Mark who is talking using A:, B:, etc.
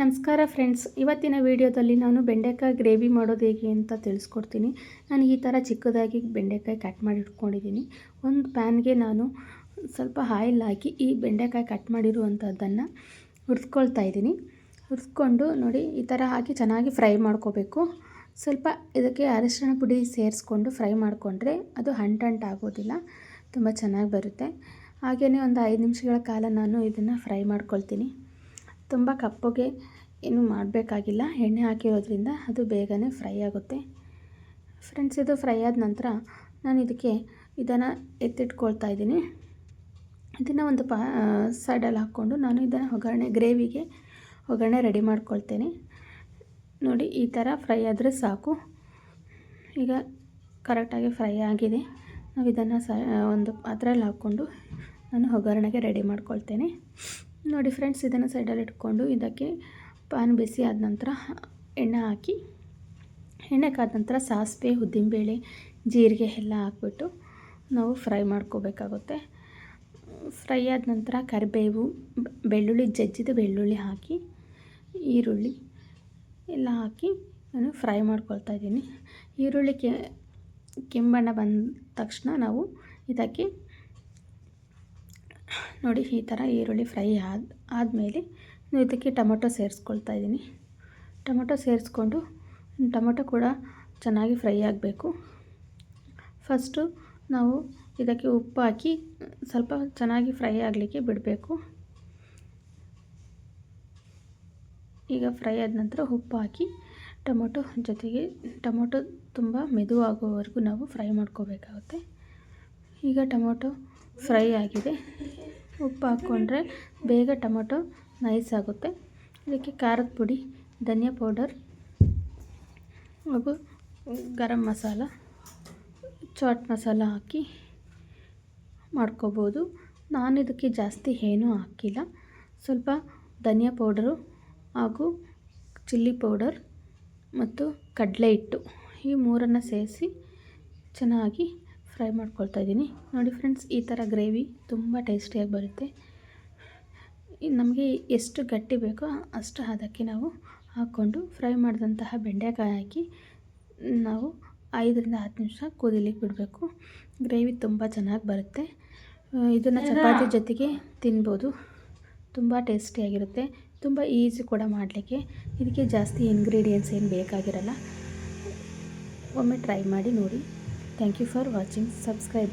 A: ನಮಸ್ಕಾರ ಫ್ರೆಂಡ್ಸ್, ಇವತ್ತಿನ ವಿಡಿಯೋದಲ್ಲಿ ನಾನು ಬೆಂಡೆಕಾಯಿ ಗ್ರೇವಿ ಮಾಡೋದು ಹೇಗೆ ಅಂತ ತಿಳಿಸ್ಕೊಡ್ತೀನಿ. ನಾನು ಈ ಥರ ಚಿಕ್ಕದಾಗಿ ಬೆಂಡೆಕಾಯಿ ಕಟ್ ಮಾಡಿ ಇಟ್ಕೊಂಡಿದ್ದೀನಿ. ಒಂದು ಪ್ಯಾನ್ಗೆ ನಾನು ಸ್ವಲ್ಪ ಆಯಿಲ್ ಹಾಕಿ ಈ ಬೆಂಡೆಕಾಯಿ ಕಟ್ ಮಾಡಿರುವಂಥದ್ದನ್ನು ಹುರ್ಸ್ಕೊಳ್ತಾ ಇದ್ದೀನಿ. ಹುರ್ಸ್ಕೊಂಡು ನೋಡಿ, ಈ ಥರ ಹಾಕಿ ಚೆನ್ನಾಗಿ ಫ್ರೈ ಮಾಡ್ಕೋಬೇಕು. ಸ್ವಲ್ಪ ಇದಕ್ಕೆ ಅರಿಶಿಣ ಪುಡಿ ಸೇರಿಸ್ಕೊಂಡು ಫ್ರೈ ಮಾಡಿಕೊಂಡ್ರೆ ಅದು ಹಂಟಂಟ್ ಆಗೋದಿಲ್ಲ, ತುಂಬ ಚೆನ್ನಾಗಿ ಬರುತ್ತೆ. ಹಾಗೆಯೇ ಒಂದು ಐದು ನಿಮಿಷಗಳ ಕಾಲ ನಾನು ಇದನ್ನು ಫ್ರೈ ಮಾಡ್ಕೊಳ್ತೀನಿ. ತುಂಬ ಕಪ್ಪಗೆ ಏನು ಮಾಡಬೇಕಾಗಿಲ್ಲ. ಎಣ್ಣೆ ಹಾಕಿರೋದ್ರಿಂದ ಅದು ಬೇಗನೆ ಫ್ರೈ ಆಗುತ್ತೆ. ಫ್ರೆಂಡ್ಸ್, ಇದು ಫ್ರೈ ಆದ ನಂತರ ನಾನು ಇದಕ್ಕೆ ಇದನ್ನು ಎತ್ತಿಟ್ಕೊಳ್ತಾ ಇದ್ದೀನಿ. ಇದನ್ನು ಒಂದು ಪಾ ಸೈಡಲ್ಲಿ ಹಾಕ್ಕೊಂಡು ನಾನು ಇದನ್ನು ಒಗ್ಗರಣೆ, ಗ್ರೇವಿಗೆ ಒಗ್ಗರಣೆ ರೆಡಿ ಮಾಡ್ಕೊಳ್ತೇನೆ. ನೋಡಿ, ಈ ಥರ ಫ್ರೈ ಆದರೆ ಸಾಕು. ಈಗ ಕರೆಕ್ಟಾಗಿ ಫ್ರೈ ಆಗಿದೆ. ನಾವು ಇದನ್ನು ಸ ಒಂದು ಪಾತ್ರೆಯಲ್ಲಿ ಹಾಕ್ಕೊಂಡು ನಾನು ಒಗ್ಗರಣೆಗೆ ರೆಡಿ ಮಾಡ್ಕೊಳ್ತೇನೆ. ನೋಡಿ ಫ್ರೆಂಡ್ಸ್, ಇದನ್ನು ಸೈಡಲ್ಲಿ ಇಟ್ಕೊಂಡು ಇದಕ್ಕೆ ಪಾನ್ ಬಿಸಿ ಆದ ನಂತರ ಎಣ್ಣೆ ಹಾಕಿ, ಎಣ್ಣೆ ಕಾದ ನಂತರ ಸಾಸಿವೆ, ಉದ್ದಿನಬೇಳೆ, ಜೀರಿಗೆ ಎಲ್ಲ ಹಾಕ್ಬಿಟ್ಟು ನಾವು ಫ್ರೈ ಮಾಡ್ಕೋಬೇಕಾಗುತ್ತೆ. ಫ್ರೈ ಆದ ನಂತರ ಕರಿಬೇವು, ಬೆಳ್ಳುಳ್ಳಿ, ಜಜ್ಜಿದ ಬೆಳ್ಳುಳ್ಳಿ ಹಾಕಿ, ಈರುಳ್ಳಿ ಎಲ್ಲ ಹಾಕಿ ನಾನು ಫ್ರೈ ಮಾಡ್ಕೊಳ್ತಾ ಇದ್ದೀನಿ. ಈರುಳ್ಳಿ ಕೆಂಬಣ್ಣ ಬಂದ ತಕ್ಷಣ ನಾವು ಇದಕ್ಕೆ ನೋಡಿ, ಈ ಥರ ಈರುಳ್ಳಿ ಫ್ರೈ ಆದ, ಆದಮೇಲೆ ಇದಕ್ಕೆ ಟೊಮೊಟೊ ಸೇರಿಸ್ಕೊಳ್ತಾ ಇದ್ದೀನಿ ಟೊಮೊಟೊ ಸೇರಿಸ್ಕೊಂಡು, ಟೊಮೊಟೊ ಕೂಡ ಚೆನ್ನಾಗಿ ಫ್ರೈ ಆಗಬೇಕು. ಫಸ್ಟು ನಾವು ಇದಕ್ಕೆ ಉಪ್ಪು ಹಾಕಿ, ಸ್ವಲ್ಪ ಚೆನ್ನಾಗಿ ಫ್ರೈ ಆಗಲಿಕ್ಕೆ ಬಿಡಬೇಕು. ಈಗ ಫ್ರೈ ಆದ ನಂತರ ಉಪ್ಪು ಹಾಕಿ, ಟೊಮೊಟೊ ಜೊತೆಗೆ, ಟೊಮೊಟೊ ತುಂಬ ಮೆದುವಾಗುವವರೆಗೂ ನಾವು ಫ್ರೈ ಮಾಡ್ಕೋಬೇಕಾಗುತ್ತೆ. ಈಗ ಟೊಮೊಟೊ ಫ್ರೈ ಆಗಿದೆ. ಉಪ್ಪು ಹಾಕ್ಕೊಂಡ್ರೆ ಬೇಗ ಟೊಮೊಟೊ ನೈಸ್ ಆಗುತ್ತೆ. ಇದಕ್ಕೆ ಖಾರದ ಪುಡಿ, ಧನಿಯಾ ಪೌಡರ್ ಹಾಗೂ ಗರಂ ಮಸಾಲ, ಚಾಟ್ ಮಸಾಲ ಹಾಕಿ ಮಾಡ್ಕೋಬೋದು. ನಾನು ಇದಕ್ಕೆ ಜಾಸ್ತಿ ಏನೂ ಹಾಕಿಲ್ಲ. ಸ್ವಲ್ಪ ಧನಿಯಾ ಪೌಡರು ಹಾಗೂ ಚಿಲ್ಲಿ ಪೌಡರ್ ಮತ್ತು ಕಡಲೆ ಹಿಟ್ಟು ಈ ಮೂರನ್ನು ಸೇರಿಸಿ ಚೆನ್ನಾಗಿ ಫ್ರೈ ಮಾಡ್ಕೊಳ್ತಾ ಇದ್ದೀನಿ. ನೋಡಿ ಫ್ರೆಂಡ್ಸ್ ಈ ಥರ ಗ್ರೇವಿ ತುಂಬ ಟೇಸ್ಟಿಯಾಗಿ ಬರುತ್ತೆ. ನಮಗೆ ಎಷ್ಟು ಗಟ್ಟಿ ಬೇಕೋ ಅಷ್ಟು ಅದಕ್ಕೆ ನಾವು ಹಾಕ್ಕೊಂಡು ಫ್ರೈ ಮಾಡಿದಂತಹ ಬೆಂಡೆಕಾಯಿ ಹಾಕಿ ನಾವು ಐದರಿಂದ ಹತ್ತು ನಿಮಿಷ ಕುದಿಲಿಕ್ಕೆ ಬಿಡಬೇಕು. ಗ್ರೇವಿ ತುಂಬ ಚೆನ್ನಾಗಿ ಬರುತ್ತೆ. ಇದನ್ನು ಚಪಾತಿ ಜೊತೆಗೆ ತಿನ್ಬೋದು. ತುಂಬ ಟೇಸ್ಟಿಯಾಗಿರುತ್ತೆ. ತುಂಬ ಈಸಿ ಕೂಡ ಮಾಡಲಿಕ್ಕೆ. ಇದಕ್ಕೆ ಜಾಸ್ತಿ ಇಂಗ್ರೀಡಿಯೆಂಟ್ಸ್ ಏನು ಬೇಕಾಗಿರಲ್ಲ. ಒಮ್ಮೆ ಟ್ರೈ ಮಾಡಿ ನೋಡಿ. Thank you for watching. Subscribe.